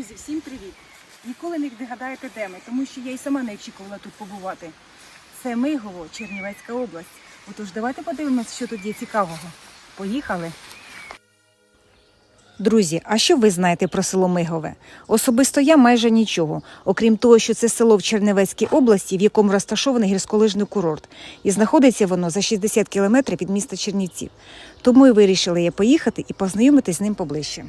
Друзі, всім привіт! Ніколи не догадаєте, де ми, тому що я і сама не очікувала тут побувати. Це Мигово, Чернівецька область. Отож, давайте подивимось, що тут є цікавого. Поїхали! Друзі, а що ви знаєте про село Мигове? Особисто я майже нічого, окрім того, що це село в Чернівецькій області, в якому розташований гірськолижний курорт, і знаходиться воно за 60 кілометрів від міста Чернівців. Тому і вирішили я поїхати і познайомитись з ним поближче.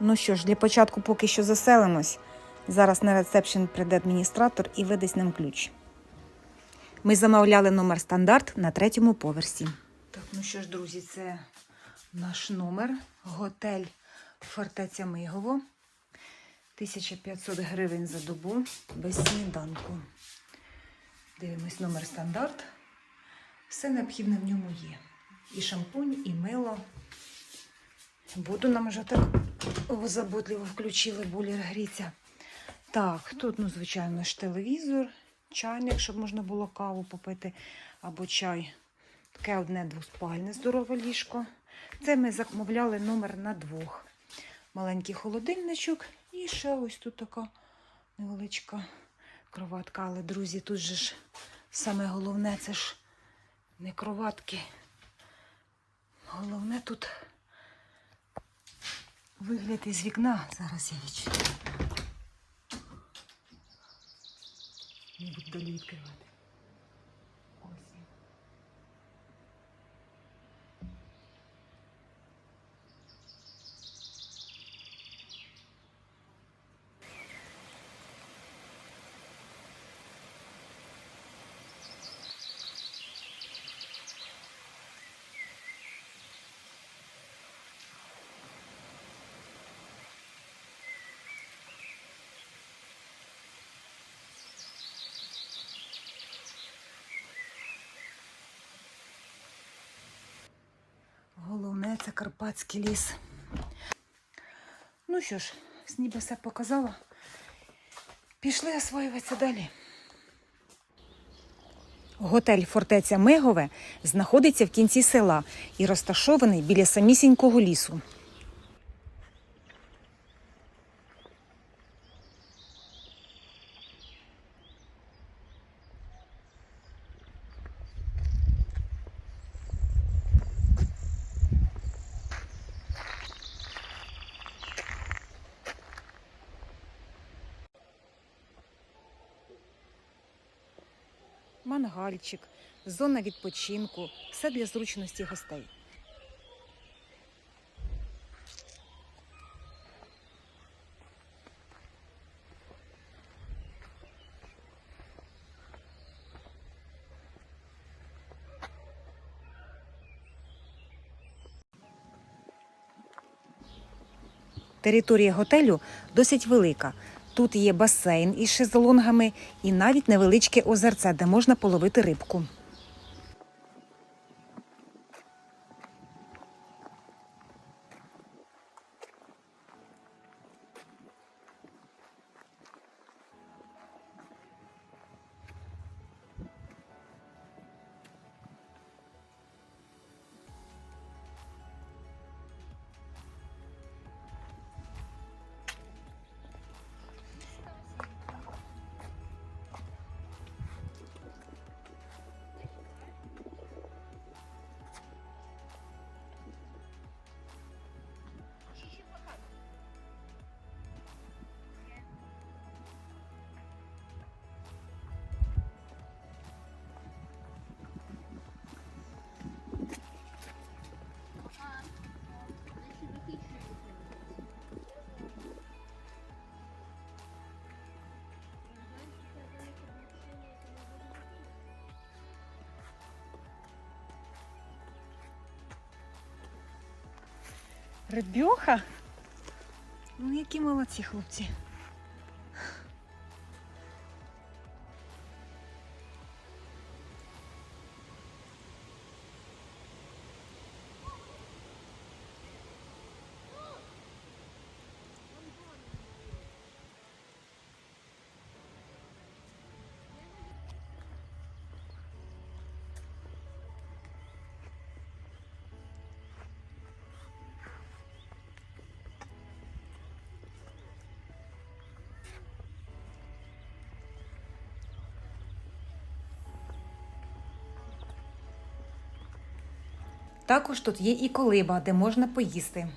Ну що ж, для початку поки що заселимось. Зараз на ресепшн прийде адміністратор і видасть нам ключ. Ми замовляли номер стандарт на третьому поверсі. Так, ну що ж, друзі, це наш номер. Готель Фортеця Мигово. 1500 гривень за добу без сніданку. Дивимось номер стандарт. Все необхідне в ньому є. І шампунь, і мило. Буду нам вже так заботливо включили булір гріться. Так, тут, ну, звичайно, ж телевізор, чайник, щоб можна було каву попити або чай. Таке одне двоспальне здорове ліжко. Це ми замовляли номер на двох. Маленький холодильничок і ще ось тут така невеличка кроватка. Але, друзі, тут же ж саме головне це ж не кроватки. Головне тут вигляд із вікна. Зараз я відчую. Не буду далі відкривати. Ось він. Головне це Карпатський ліс. Ну що ж, ніби все показала. Пішли освоюватися далі. Готель Фортеця Мегове знаходиться в кінці села і розташований біля самісінького лісу. Мангальчик, зона відпочинку, все для зручності гостей. Територія готелю досить велика. Тут є басейн із шезлонгами і навіть невеличке озерце, де можна половити рибку. Рибьоха? Ну, які молодці хлопці. Також тут є і колиба, де можна поїсти.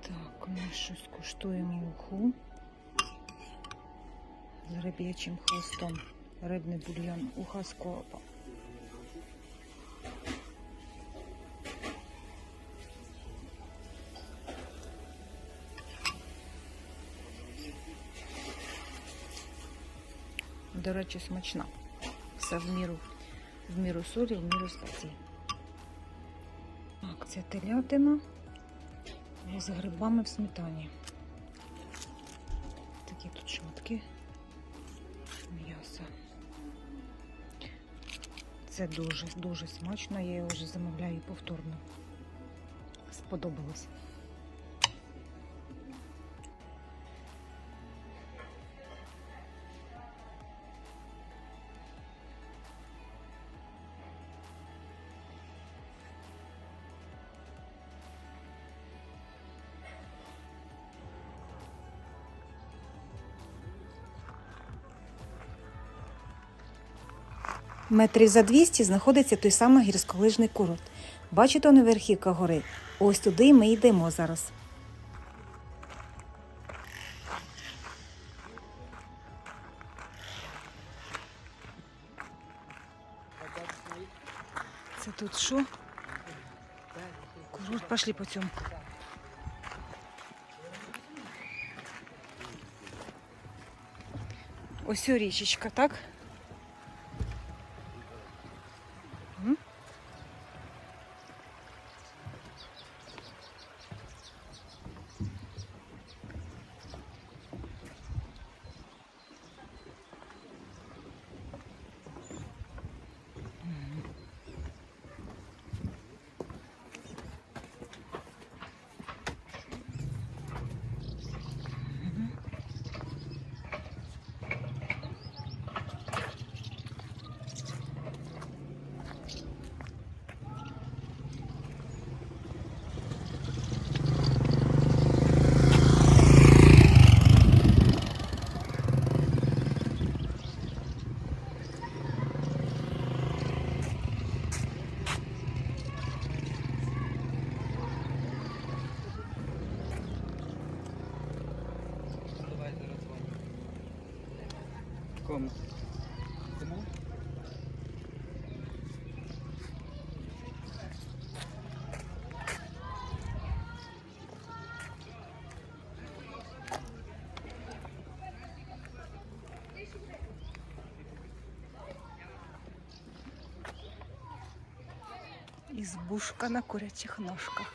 Так, ми щось куштуємо уху з риб'ячим хвостом. Рибний бульйон уха з коропа. До речі, смачна. Все в міру, в міру солі, в міру спецій. Так, це телятина з грибами в сметані. Такі тут шматки м'яса. Це дуже, дуже смачно. Я його вже замовляю повторно. Сподобалось. Метрів за 200 знаходиться той самий гірськолижний курорт. Бачите, он верхівка гори. Ось туди ми йдемо зараз. Це тут що? Курорт, пошли по цьому. Ось річечка, так? Кому? Избушка на курячих ножках.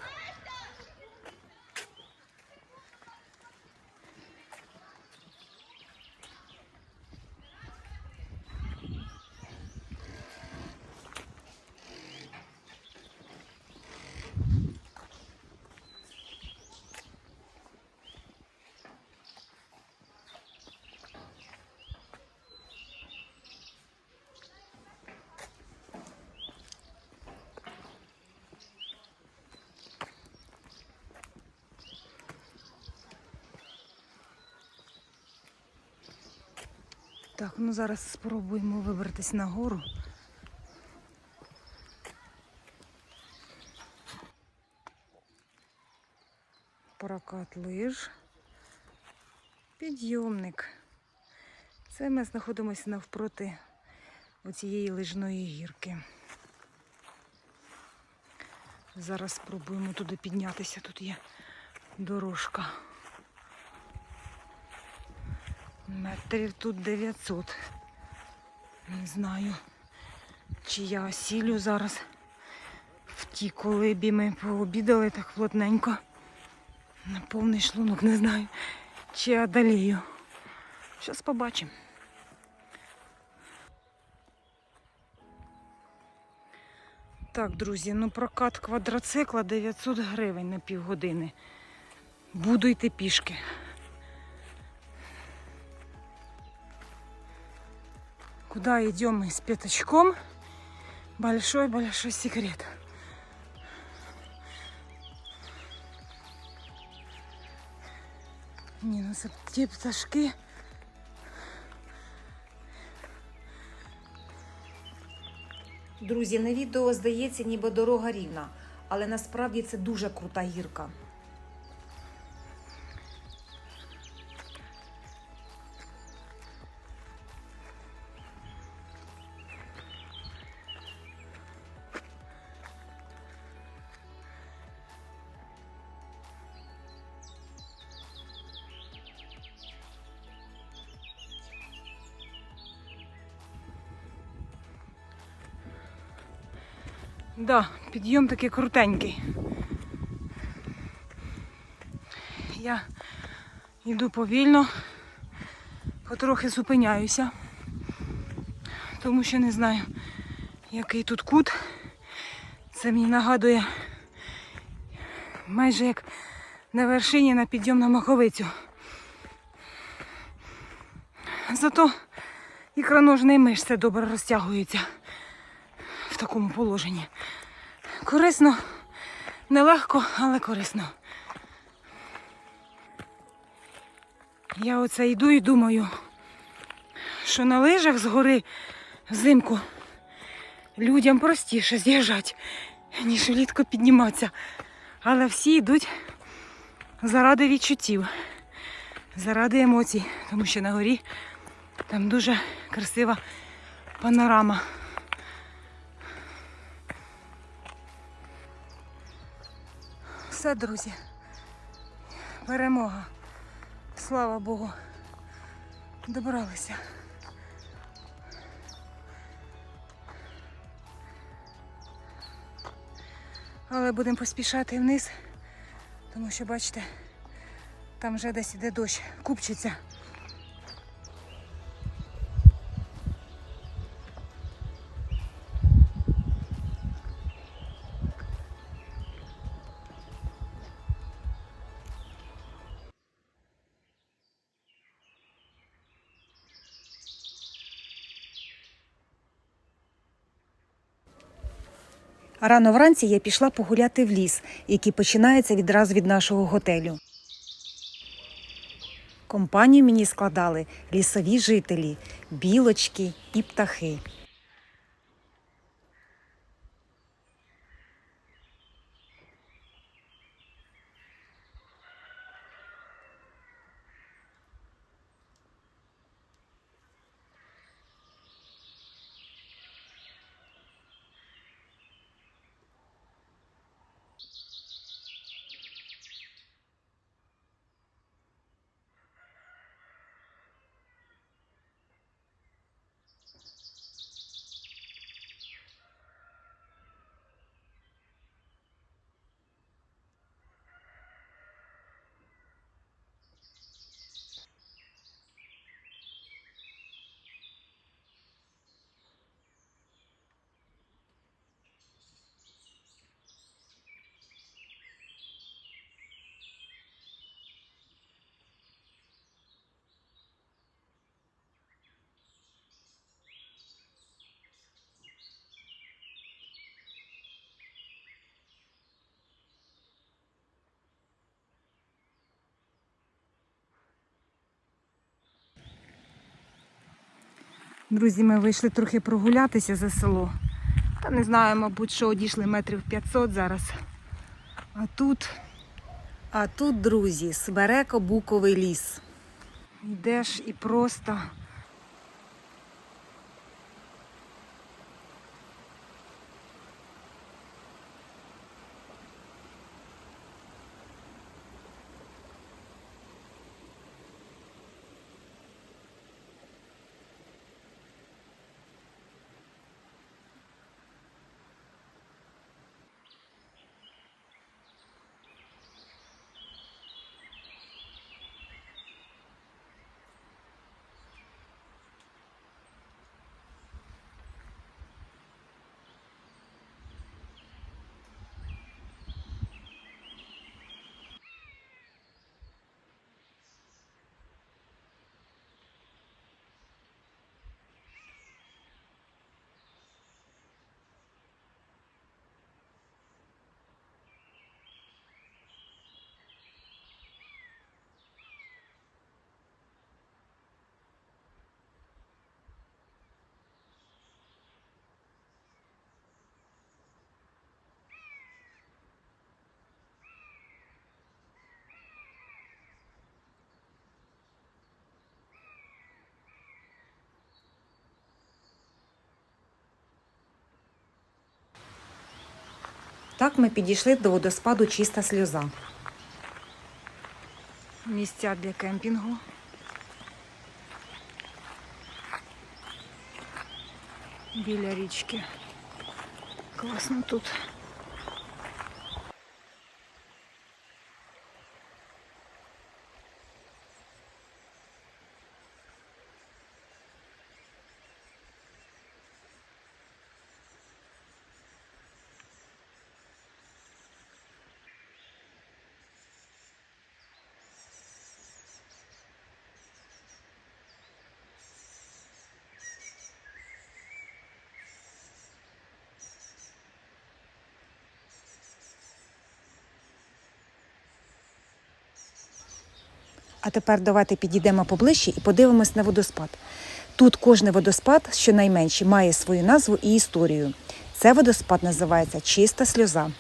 Так, ну зараз спробуємо вибратись на гору. Прокат лиж. Підйомник. Це ми знаходимося навпроти оцієї лижної гірки. Зараз спробуємо туди піднятися. Тут є дорожка. Метрів тут 900. Не знаю, чи я осілю зараз в тій колибі ми пообідали так плотненько. На повний шлунок не знаю, чи я одолію. Зараз побачимо. Так, друзі, ну прокат квадроцикла 900 гривень на півгодини. Буду йти пішки. Куда идем мы с пятачком? Большой-большой секрет. Ні, ну ті пташки. Друзі, на відео здається, ніби дорога рівна, але насправді це дуже крута гірка. Да, підйом такий крутенький. Я йду повільно, потрохи зупиняюся, тому що не знаю, який тут кут. Це мені нагадує майже як на вершині на підйом на Маховицю. Зато ікроножний мишця добре розтягується в такому положенні. Корисно, нелегко, але корисно. Я оце йду і думаю, що на лижах згори взимку людям простіше з'їжджати, ніж влітку підніматися. Але всі йдуть заради відчуттів, заради емоцій, тому що на горі там дуже красива панорама. Все, друзі. Перемога. Слава Богу. Добралися. Але будемо поспішати вниз, тому що, бачите, там вже десь іде дощ, купчиться. Рано вранці я пішла погуляти в ліс, який починається відразу від нашого готелю. Компанію мені складали лісові жителі, білочки і птахи. Друзі, ми вийшли трохи прогулятися за село. Та не знаю, мабуть, що одійшли метрів 500 зараз. А тут. А тут, друзі, Смереко-Буковий ліс. Йдеш і просто. Так ми підійшли до водоспаду чиста сльоза. Місця для кемпінгу. Біля річки. Класно тут. А тепер давайте підійдемо поближче і подивимось на водоспад. Тут кожний водоспад, щонайменше, має свою назву і історію. Це водоспад називається Чиста сльоза.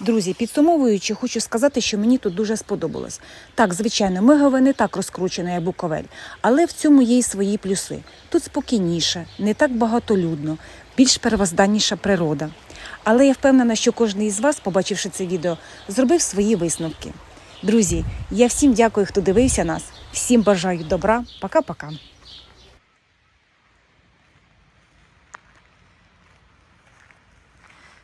Друзі, підсумовуючи, хочу сказати, що мені тут дуже сподобалось. Так, звичайно, Мегове не так розкручене, як Буковель, але в цьому є й свої плюси. Тут спокійніше, не так багатолюдно, більш первозданніша природа. Але я впевнена, що кожен із вас, побачивши це відео, зробив свої висновки. Друзі, я всім дякую, хто дивився нас. Всім бажаю добра. Пока-пока.